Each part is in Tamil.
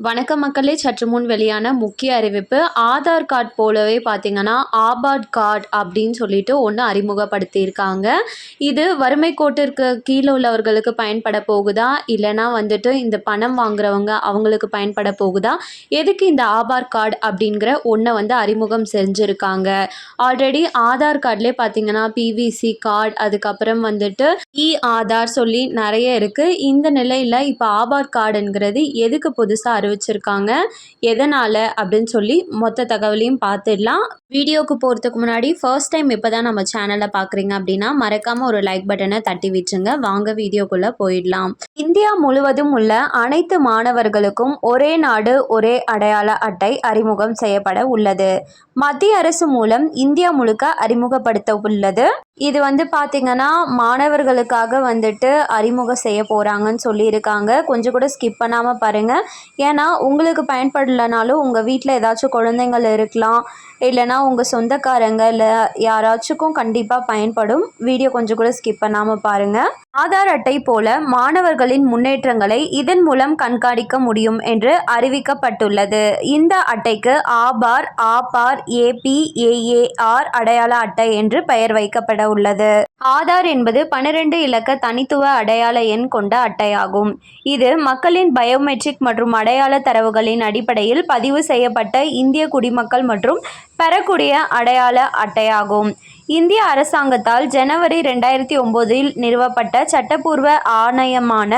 வணக்கம் மக்களே சற்று முன் வெளியான முக்கிய அறிவிப்பு. ஆதார் கார்டு போலவே பார்த்தீங்கன்னா ஆபாட் கார்டு அப்படின்னு சொல்லிட்டு ஒன்று அறிமுகப்படுத்தியிருக்காங்க. இது வறுமை கோட்டிற்கு கீழே உள்ளவர்களுக்கு பயன்பட போகுதா? இல்லைனா வந்துட்டு இந்த பணம் வாங்குறவங்க அவங்களுக்கு பயன்பட போகுதா? எதுக்கு இந்த ஆபார் கார்டு அப்படிங்கிற ஒன்றை வந்து அறிமுகம் செஞ்சுருக்காங்க. ஆல்ரெடி ஆதார் கார்ட்லேயே பார்த்தீங்கன்னா பிவிசி கார்டு அதுக்கப்புறம் வந்துட்டு இ ஆதார் சொல்லி நிறைய இருக்குது இந்த நிலையில் இப்போ ஆபார் கார்டுங்கிறது எதுக்கு புதுசாக அறிவிச்சிருக்காங்க. எதனால் அப்படின்னு சொல்லி மொத்த தகவலையும் பார்த்துடலாம் வீடியோக்கு போகிறதுக்கு முன்னாடி ஃபர்ஸ்ட் டைம் இப்போ தான் நம்ம சேனலை பார்க்குறீங்க அப்படின்னா மறக்காமல் ஒரு லைக் பட்டனை தட்டி விட்டுருங்க வாங்க வீடியோக்குள்ளே போயிடலாம். இந்தியா முழுவதும் உள்ள அனைத்து மாணவர்களுக்கும் ஒரே நாடு ஒரே அடையாள அட்டை அறிமுகம் செய்யப்பட உள்ளது. மத்திய அரசு மூலம் இந்தியா முழுக்க அறிமுகப்படுத்த உள்ளது இது வந்து பார்த்திங்கன்னா மாணவர்களுக்காக வந்துட்டு அறிமுகம் செய்ய போகிறாங்கன்னு சொல்லியிருக்காங்க. கொஞ்சம் கூட ஸ்கிப் பண்ணாமல் பாருங்கள் ஏன்னா உங்களுக்கு பயன்படலைனாலும் உங்கள் வீட்டில் ஏதாச்சும் குழந்தைங்கள் இருக்கலாம் இல்லைனா உங்கள் சொந்தக்காரங்க இல்லை யாராச்சுக்கும் கண்டிப்பாக பயன்படும். வீடியோ கொஞ்சம் கூட ஸ்கிப் பண்ணாமல் பாருங்கள் ஆதார் அட்டை போல மாணவர்களின் முன்னேற்றங்களை இதன் மூலம் கண்காணிக்க முடியும் என்று அறிவிக்கப்பட்டுள்ளது. இந்த அட்டைக்கு ஆபார் ஆபார் ஏபி ஏஏஆர் அடையாள அட்டை என்று பெயர் வைக்கப்பட உள்ளது. ஆதார் என்பது பனிரெண்டு இலக்க தனித்துவ அடையாள எண் கொண்ட அட்டையாகும். இது மக்களின் பயோமெட்ரிக் மற்றும் அடையாள தரவுகளின் அடிப்படையில் பதிவு செய்யப்பட்ட இந்திய குடிமக்கள் மற்றும் பெறக்கூடிய அடையாள அட்டையாகும். இந்திய அரசாங்கத்தால் ஜனவரி ரெண்டாயிரத்தி ஒம்போதில் நிறுவப்பட்ட சட்டப்பூர்வ ஆணையமான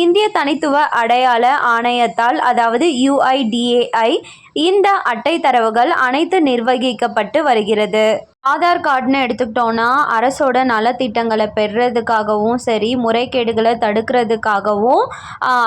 இந்திய தனித்துவ அடையாள ஆணையத்தால் அதாவது யுஐடிஏஐ இந்த அட்டை தரவுகள் அனைத்து நிர்வகிக்கப்பட்டு வருகிறது. ஆதார் கார்டுன்னு எடுத்துக்கிட்டோன்னா அரசோட நலத்திட்டங்களை பெறுறதுக்காகவும் சரி முறைகேடுகளை தடுக்கிறதுக்காகவும்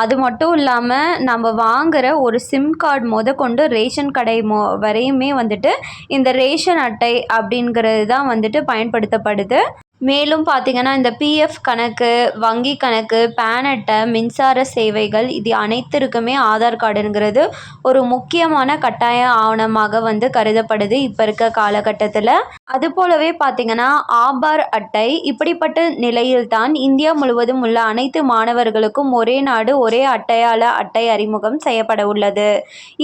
அது மட்டும் இல்லாமல் நம்ம வாங்குகிற ஒரு சிம் கார்டு முத கொண்டு ரேஷன் கடை மொ வரையுமே வந்துட்டு இந்த ரேஷன் அட்டை அப்படிங்கிறது தான் வந்துட்டு பயன்படுத்தப்படுது. மேலும் பார்த்திங்கன்னா இந்த பிஎஃப் கணக்கு வங்கி கணக்கு பேன் அட்டை மின்சார சேவைகள் இது அனைத்திற்குமே ஆதார் கார்டுங்கிறது ஒரு முக்கியமான கட்டாய ஆவணமாக வந்து கருதப்படுது இப்போ இருக்க காலகட்டத்தில். அது போலவே பார்த்திங்கன்னா ஆபார் அட்டை இப்படிப்பட்ட நிலையில்தான் இந்தியா முழுவதும் உள்ள அனைத்து மாணவர்களுக்கும் ஒரே நாடு ஒரே அட்டையாள அட்டை அறிமுகம் செய்யப்பட உள்ளது.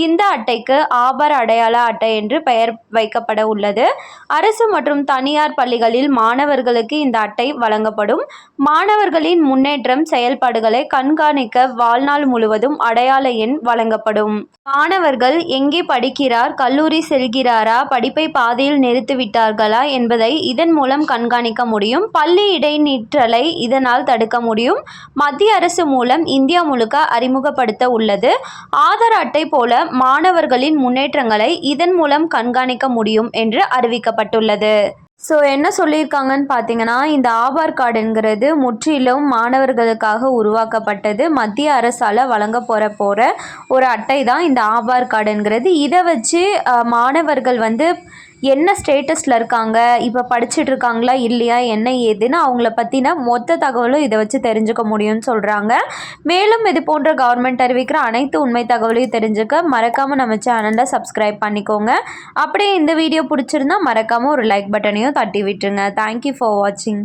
இந்த அட்டைக்கு ஆபார் அடையாள அட்டை என்று பெயர் வைக்கப்பட உள்ளது. அரசு மற்றும் தனியார் பள்ளிகளில் மாணவர்களுக்கு மாணவர்களுக்கு இந்த அட்டை வழங்கப்படும். மாணவர்களின் முன்னேற்றம் செயல்பாடுகளை கண்காணிக்க வாழ்நாள் முழுவதும் அடையாள எண் வழங்கப்படும். மாணவர்கள் எங்கே படிக்கிறார் கல்லூரி செல்கிறாரா படிப்பை பாதையில் நிறுத்திவிட்டார்களா என்பதை இதன் மூலம் கண்காணிக்க முடியும். பள்ளி இடைநிற்றலை இதனால் தடுக்க முடியும். மத்திய அரசு மூலம் இந்தியா முழுக்க அறிமுகப்படுத்த உள்ளது. ஆதார் அட்டை போல மாணவர்களின் முன்னேற்றங்களை இதன் மூலம் கண்காணிக்க முடியும் என்று அறிவிக்கப்பட்டுள்ளது. ஸோ என்ன சொல்லியிருக்காங்கன்னு பார்த்தீங்கன்னா இந்த ஆபார் கார்டுங்கிறது முற்றிலும் மாணவர்களுக்காக உருவாக்கப்பட்டது. மத்திய அரசால் வழங்க போகிற போகிற ஒரு அட்டை தான் இந்த ஆபார் கார்டுங்கிறது. இதை வச்சு மாணவர்கள் வந்து என்ன ஸ்டேட்டஸில் இருக்காங்க? இப்போ படிச்சுட்டு இருக்காங்களா? இல்லையா? என்ன ஏதுன்னு அவங்கள பற்றின மொத்த தகவலும் இதை வச்சு தெரிஞ்சுக்க முடியும்னு சொல்கிறாங்க மேலும் இது போன்ற கவர்மெண்ட் அறிவிக்கிற அனைத்து உண்மை தகவலையும் தெரிஞ்சுக்க மறக்காமல் நம்ம சேனலை சப்ஸ்கிரைப் பண்ணிக்கோங்க. அப்படியே இந்த வீடியோ பிடிச்சிருந்தா மறக்காமல் ஒரு லைக் பட்டனையும் தட்டி விட்டுருங்க தேங்க்யூ ஃபார் வாட்சிங்